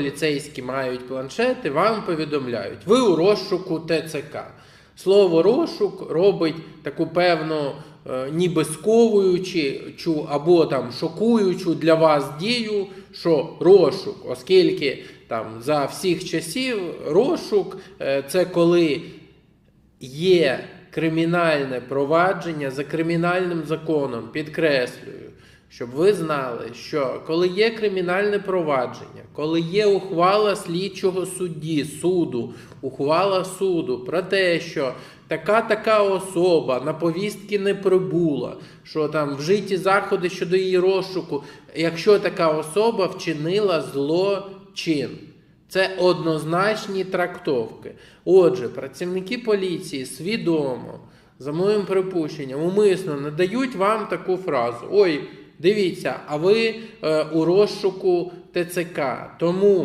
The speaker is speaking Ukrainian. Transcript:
поліцейські мають планшети, вам повідомляють, ви у розшуку ТЦК. Слово розшук робить таку певну е, ніби сковуючу або там шокуючу для вас дію, що розшук, оскільки там за всіх часів розшук е, це коли є кримінальне провадження за кримінальним законом, підкреслюю, щоб ви знали, що коли є кримінальне провадження, коли є ухвала слідчого судді, суду, ухвала суду про те, що така така особа на повістки не прибула, що там вжиті заходи щодо її розшуку, якщо така особа вчинила злочин. Це однозначні трактовки. Отже, працівники поліції свідомо, за моїм припущенням, умисно надають вам таку фразу: Ой, дивіться, а ви е, у розшуку ТЦК. Тому